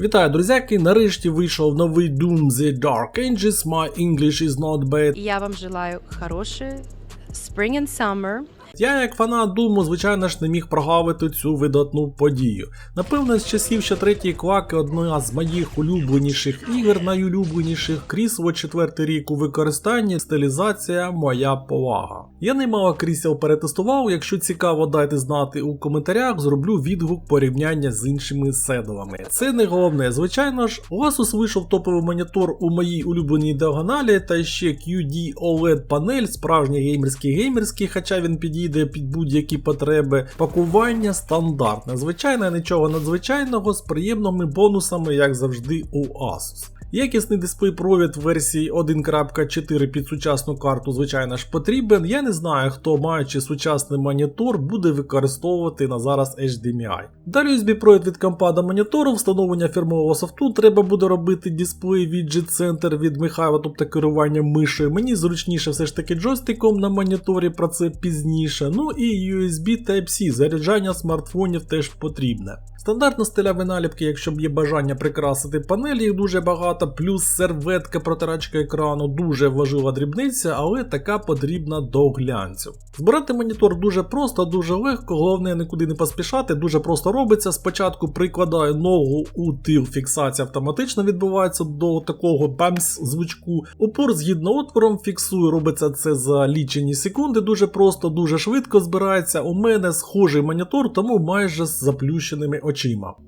Вітаю, друзяки! Нарешті вийшов новий Doom The Dark Ages. My English is not bad. Я вам желаю хороше spring and summer. Я, як фанат Думу, звичайно ж не міг прогавити цю видатну подію. Напевно, з часів ще третьої кваки одна з моїх улюбленіших ігор, найулюбленіших крісло четвертий рік у використанні, стилізація моя повага. Я немало крісел перетестував. Якщо цікаво, дайте знати у коментарях, зроблю відгук порівняння з іншими седлами. Це не головне, звичайно ж, Asus вийшов топовий монітор у моїй улюбленій діагоналі, та ще QD OLED панель, справжній геймерський геймерський, хоча він підійде під будь-які потреби. Пакування стандартне. Звичайно, нічого надзвичайного з приємними бонусами, як завжди, у Asus. Якісний дисплей провід версії 1.4 під сучасну карту, звичайно ж, потрібен. Я не знаю, хто, маючи сучасний монітор, буде використовувати на зараз HDMI. Далі USB провід від компа до монітору, встановлення фірмового софту, треба буде робити дисплей віджит центр від Михайла, тобто керування мишею. Мені зручніше все ж таки джойстиком на моніторі, про це пізніше. Ну і USB Type-C, заряджання смартфонів теж потрібне. Стандартна стиляви наліпки, якщо б є бажання прикрасити панель, їх дуже багато, плюс серветка протирачка екрану, дуже важлива дрібниця, але така потрібна до глянцю. Збирати монітор дуже просто, дуже легко, головне нікуди не поспішати, дуже просто робиться. Спочатку прикладаю ногу у тил, фіксація автоматично відбувається до такого бамс звучку. Упор згідно отвором фіксую, робиться це за лічені секунди, дуже просто, дуже швидко збирається. У мене схожий монітор, тому майже з заплющеними очима.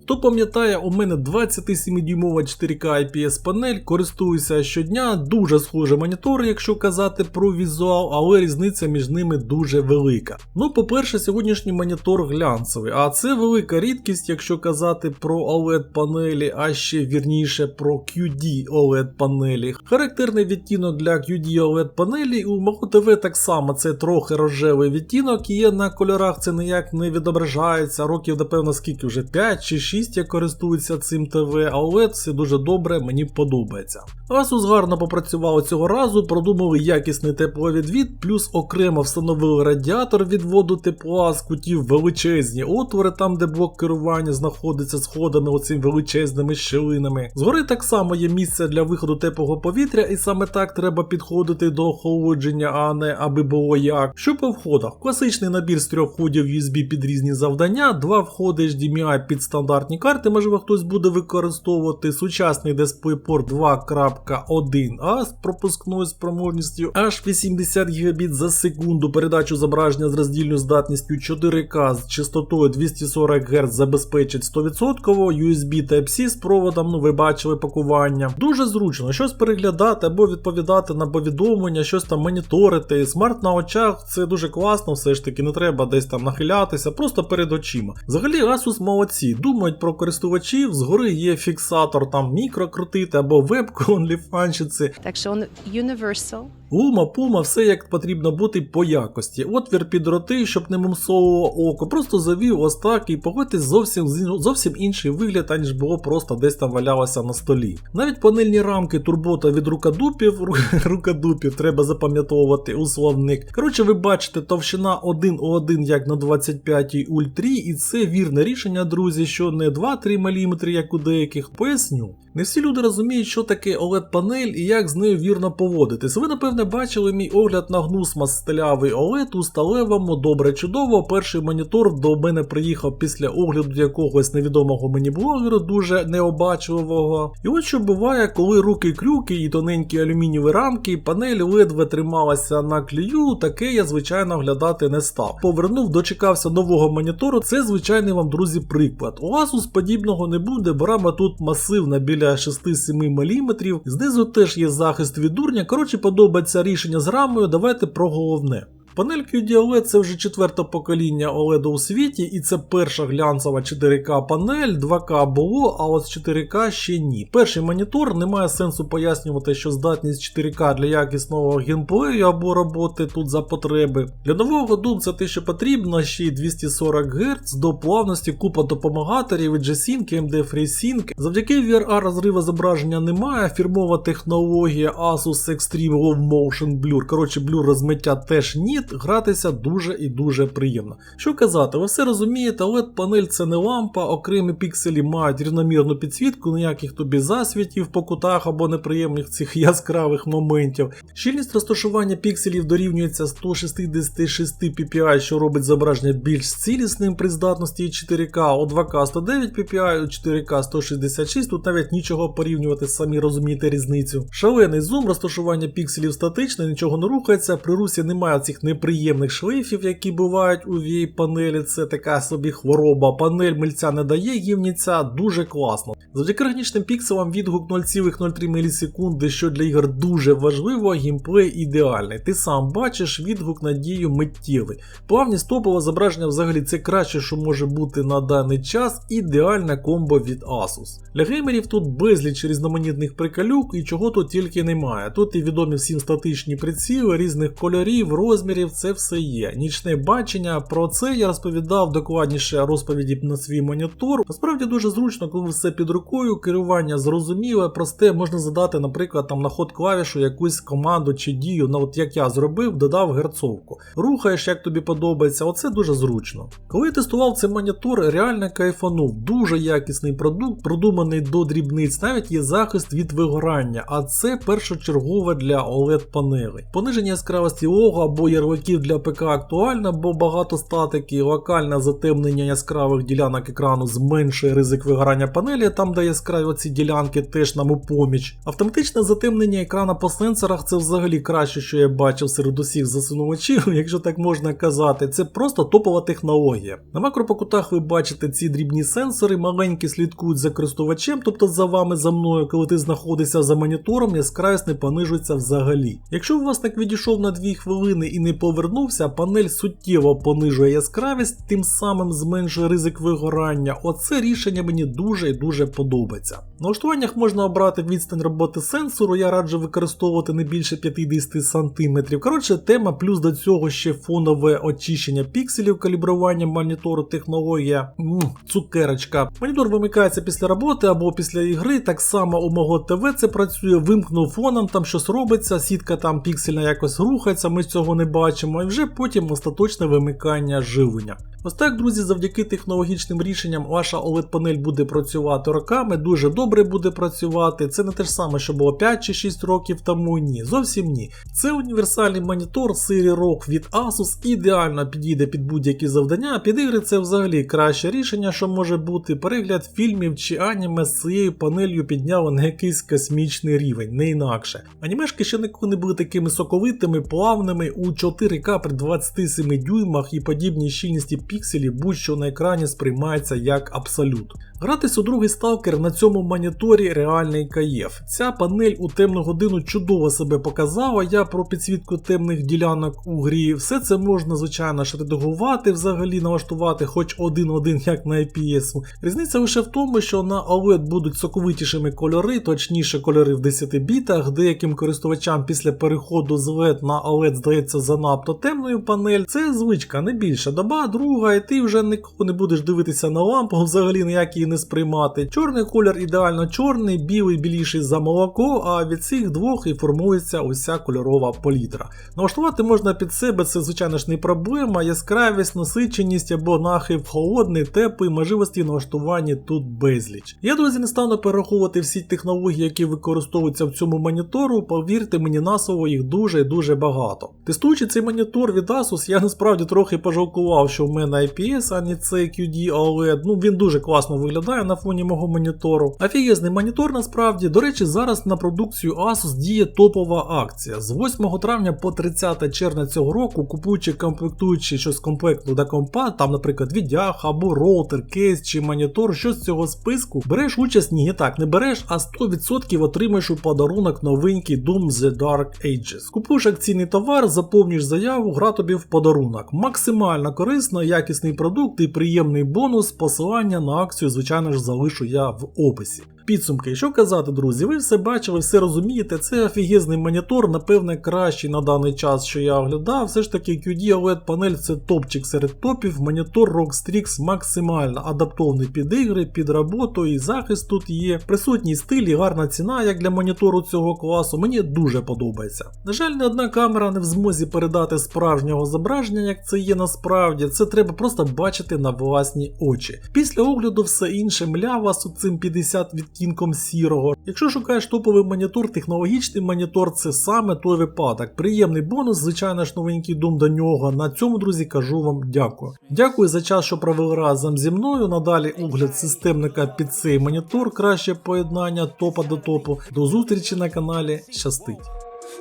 Хто пам'ятає, у мене 27-дюймова 4К IPS панель, користуюся щодня, дуже схожий монітор, якщо казати про візуал, але різниця між ними дуже велика. Ну, по-перше, сьогоднішній монітор глянцевий, а це велика рідкість, якщо казати про OLED панелі, а ще вірніше про QD OLED панелі. Характерний відтінок для QD OLED панелі у мого ТВ так само це трохи рожевий відтінок, є на кольорах це ніяк не відображається. Років, напевно, скільки вже 5 чи 6 я користуюся цим ТВ, а OLED все дуже добре, мені подобається. Asus гарно попрацював цього разу, продумали якісний тепловідвід, плюс окремо встановили радіатор відводу тепла з кутів величезні отвори, там де блок керування знаходиться сходами оцим величезними щілинами. Згори так само є місце для виходу теплого повітря, і саме так треба підходити до охолодження, а не аби було як. Що по входах? Класичний набір з трьох входів USB під різні завдання, два входи HDMI під стандартні карти, можливо хтось буде використовувати сучасний DisplayPort 2.1А з пропускною спроможністю аж 80 Гбіт за секунду, передачу зображення з роздільною здатністю 4К з частотою 240 Гц забезпечить 100%, USB Type-C з проводом, ну ви бачили пакування. Дуже зручно щось переглядати або відповідати на повідомлення, щось там моніторити. Смарт на очах це дуже класно, все ж таки не треба десь там нахилятися, просто перед очима. Взагалі Asus молодці, думають про користувачів, згори є фіксатор там мікро крутити або вебку OnlyFans. Так що он universal. Лума, пума, все як потрібно бути по якості. Отвір під роти, щоб не мумсовувало око. Просто завів ось так і погодьтесь зовсім зовсім інший вигляд, аніж було просто десь там валялося на столі. Навіть панельні рамки турбота від рукодупів, ру- рукодупів треба запам'ятовувати у словник. Коротше, ви бачите, товщина 1 у 1 як на 25 ультрі, і це вірне рішення, друзі, що не 2-3 мм, як у деяких. Поясню. Не всі люди розуміють, що таке OLED-панель і як з нею вірно поводитись. Ви, напевне, бачили мій огляд на гнусмас стилявий OLED у сталевому, добре чудово. Перший монітор до мене приїхав після огляду якогось невідомого мені блогера, дуже необачливого. І от що буває, коли руки крюки і тоненькі алюмінієві рамки, панель ледве трималася на клею, таке я звичайно оглядати не став. Повернув, дочекався нового монітору. Це звичайний вам, друзі, приклад. У Asus подібного не буде, беремо тут масивна біля 6-7 мм. Знизу теж є захист від дурня. Коротше, подобається рішення з рамою. Давайте про головне. Панель QD OLED це вже четверте покоління OLED у світі, і це перша глянцева 4К панель, 2К було, а от 4К ще ні. Перший монітор немає сенсу пояснювати, що здатність 4К для якісного геймплею або роботи тут за потреби. Для нового Doom це те, що потрібно, ще й 240 Гц до плавності, купа допомагаторів, G-Sync, AMD FreeSync. Завдяки VRA розриву зображення немає, фірмова технологія Asus Extreme Low Motion Blur. Коротше, блюр розмиття теж ні. Світ, гратися дуже і дуже приємно. Що казати, ви все розумієте, oled панель це не лампа, окремі пікселі мають рівномірну підсвітку, ніяких тобі засвітів по кутах або неприємних цих яскравих моментів. Щільність розташування пікселів дорівнюється 166 ppi, що робить зображення більш цілісним при здатності 4К, у 2К 109 ppi, у 4К 166, тут навіть нічого порівнювати, самі розумієте різницю. Шалений зум, розташування пікселів статичне, нічого не рухається, при русі немає цих неприємних шлейфів, які бувають у VA панелі, це така собі хвороба. Панель мильця не дає, гівніця дуже класно. Завдяки органічним пікселам відгук 0,03 мілісекунди, що для ігор дуже важливо, геймплей ідеальний. Ти сам бачиш відгук надію миттєвий. Плавність топового зображення взагалі це краще, що може бути на даний час. Ідеальне комбо від Asus. Для геймерів тут безліч різноманітних приколюк і чого тут тільки немає. Тут і відомі всім статичні приціли різних кольорів, розмірів, це все є. Нічне бачення. Про це я розповідав докладніше розповіді на свій монітор. Насправді дуже зручно, коли все під рукою, керування зрозуміле, просте, можна задати, наприклад, там на ход клавішу якусь команду чи дію, ну от як я зробив, додав герцовку. Рухаєш, як тобі подобається, оце дуже зручно. Коли я тестував цей монітор, реально кайфанув. Дуже якісний продукт, продуманий до дрібниць, навіть є захист від вигорання, а це першочергове для OLED панелей. Пониження яскравості лого або ярликів для ПК актуально, бо багато статики, локальне затемнення яскравих ділянок екрану зменшує ризик вигорання панелі, там де яскраві ці ділянки теж нам у поміч. Автоматичне затемнення екрана по сенсорах це взагалі краще, що я бачив серед усіх засунувачів, якщо так можна казати. Це просто топова технологія. На макропокутах ви бачите ці дрібні сенсори, маленькі слідкують за користувачем, тобто за вами за мною, коли ти знаходишся за монітором, яскравість не понижується взагалі. Якщо власник відійшов на 2 хвилини і не повернувся, панель суттєво понижує яскравість, тим самим зменшує ризик вигорання. Оце рішення мені дуже і дуже подобається. На налаштуваннях можна обрати відстань роботи сенсору, я раджу використовувати не більше 50 см. Коротше, тема, плюс до цього ще фонове очищення пікселів, калібрування монітору, технологія. М, цукерочка. Монітор вимикається після роботи або після ігри. Так само у мого ТВ це працює, вимкнув фоном, там щось робиться, сітка там піксельна якось рухається, ми цього не бачимо, і вже потім остаточне вимикання живлення. Ось так, друзі, завдяки технологічним рішенням ваша OLED-панель буде працювати роками, дуже добре буде працювати. Це не те ж саме, що було 5 чи 6 років тому. Ні, зовсім ні. Це універсальний монітор серії ROG від Asus, ідеально підійде під будь-які завдання. Під ігри це взагалі краще рішення, що може бути. Перегляд фільмів чи аніме з цією панелью підняли на якийсь космічний рівень, не інакше. Анімешки ще ніколи не були такими соковитими, плавними у 4К при 27 дюймах і подібній щільності пікселів будь-що на екрані сприймається як абсолют. Гратись у другий сталкер на цьому моніторі реальний каєф. Ця панель у темну годину чудово себе показала. Я про підсвітку темних ділянок у грі. Все це можна, звичайно ж, редагувати, взагалі налаштувати хоч один-один, як на IPS. Різниця лише в тому, що на OLED будуть соковитішими кольори, точніше кольори в 10 бітах. Деяким користувачам після переходу з LED на OLED здається занадто темною панель. Це звичка, не більше. Доба, друга, і ти вже ніколи не будеш дивитися на лампу, взагалі ніякі не сприймати. Чорний колір ідеально чорний, білий біліший за молоко, а від цих двох і формується уся кольорова палітра. Налаштувати можна під себе, це звичайно ж не проблема, яскравість, насиченість або нахил холодний, теплий, можливості налаштування тут безліч. Я, друзі, не стану перераховувати всі технології, які використовуються в цьому монітору, повірте мені на слово, їх дуже і дуже багато. Тестуючи цей монітор від Asus, я насправді трохи пожалкував, що в мене IPS, а не QD OLED. Ну він дуже класно виглядає на фоні мого монітору. Офігезний монітор насправді. До речі, зараз на продукцію Asus діє топова акція. З 8 травня по 30 червня цього року, купуючи комплектуючи щось комплекту до компа, там, наприклад, віддяг або роутер, кейс чи монітор, щось з цього списку, береш участь, ні, так не береш, а 100% отримаєш у подарунок новенький Doom The Dark Ages. Купуєш акційний товар, заповнюєш заяву, гра тобі в подарунок. Максимально корисно, якісний продукт і приємний бонус. Посилання на акцію, звичайно ж, залишу я в описі. Підсумки, що казати, друзі, ви все бачили, все розумієте. Це офігезний монітор, напевне, кращий на даний час, що я оглядав. Все ж таки QD OLED панель це топчик серед топів. Монітор ROG Strix максимально адаптовний під ігри, під роботу і захист тут є. Присутній стиль і гарна ціна, як для монітору цього класу. Мені дуже подобається. На жаль, не одна камера не в змозі передати справжнього зображення, як це є насправді. Це треба просто бачити на власні очі. Після огляду все інше млява з цим 50 відтінком сірого. Якщо шукаєш топовий монітор, технологічний монітор це саме той випадок. Приємний бонус, звичайно ж, новенький дом до нього. На цьому, друзі, кажу вам дякую. Дякую за час, що провели разом зі мною. Надалі огляд системника під цей монітор, краще поєднання топа до топу. До зустрічі на каналі. Щастить!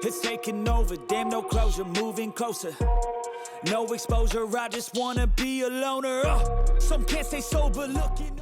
It's taking over, damn no closure, moving closer. No exposure, I just wanna be a loner. Uh, some can't stay sober, looking